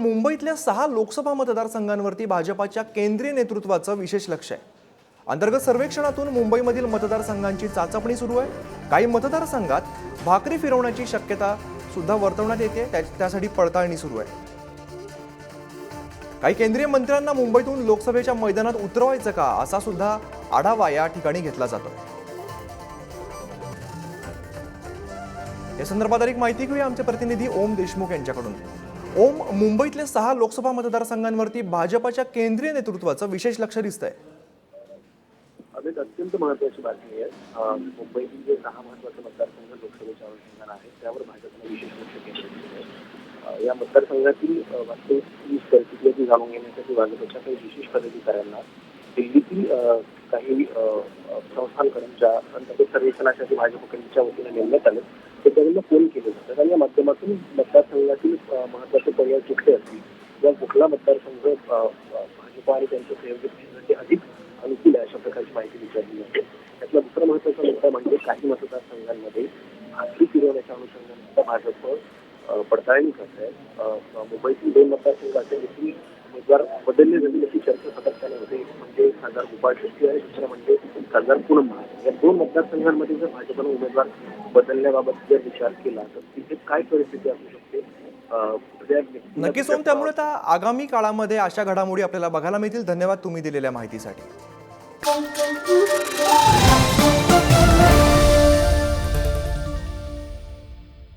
मुंबईतल्या सहा लोकसभा मतदारसंघांवरती भाजपाच्या केंद्रीय नेतृत्वाचं विशेष लक्ष आहे. अंतर्गत सर्वेक्षणातून मुंबईमधील मतदारसंघांची चाचपणी सुरू आहे. काही मतदारसंघात भाकरी फिरवण्याची शक्यता सुद्धा वर्तवण्यात येते. त्यासाठी पडताळणी सुरू आहे. काही केंद्रीय मंत्र्यांना मुंबईतून लोकसभेच्या मैदानात उतरवायचं का असा सुद्धा आढावा या ठिकाणी घेतला जातो. या संदर्भात अधिक माहिती घेऊया आमचे प्रतिनिधी ओम देशमुख यांच्याकडून. ओम मुंबईतल्या सहा लोकसभा मतदारसंघांवरती भाजपाच्या केंद्रीय नेतृत्वाचं विशेष लक्ष दिसतंय. अमित अत्यंत महत्वाची बातमी आहे. मुंबईतील जे सहा महत्त्वाचे मतदारसंघ लोकसभेच्या अनुषंगाने आहेत त्यावर भाजपने विशेष लक्ष केंद्रित केलं आहे. या मतदारसंघातील वास्तविक परिस्थिती ती जाणून घेण्यासाठी भाजपच्या काही विशेष पदाधिकाऱ्यांना दिल्लीतील काही संस्थांकडून ज्या अंतर्गत सर्वेक्षणासाठी भाजपकडच्या वतीने नेमण्यात आले ते त्यांना फोन केले जातात आणि या माध्यमातून मतदार महत्त्वाचे पर्याय कुठले असतील? किंवा कुठला मतदारसंघ भाजपा आणि त्यांच्या सहयोगी अधिक अनुकूल आहे अशा प्रकारची माहिती विचारली जाते. त्यातला दुसरा महत्त्वाचा मुद्दा म्हणजे काही मतदारसंघांमध्ये भाकरी फिरवण्याच्या अनुषंगाने भाजप पडताळणी करत आहे. मुंबईतील दोन मतदारसंघाचे देखील उमेदवार बदलले जातील अशी चर्चा सातत्याने होते. एक म्हणजे खासदार गोपाळ शेट्टी आहे दुसरं म्हणजे खासदार पूनम महाराज या दोन मतदारसंघांमध्ये जर भाजपनं उमेदवार बदलण्याबाबत जर विचार केला तर तिथे काय परिस्थिती असू शकते? नक्कीच ओम त्यामुळे आता आगामी काळामध्ये अशा घडामोडी आपल्याला बघायला मिळतील. धन्यवाद तुम्ही दिलेल्या माहितीसाठी.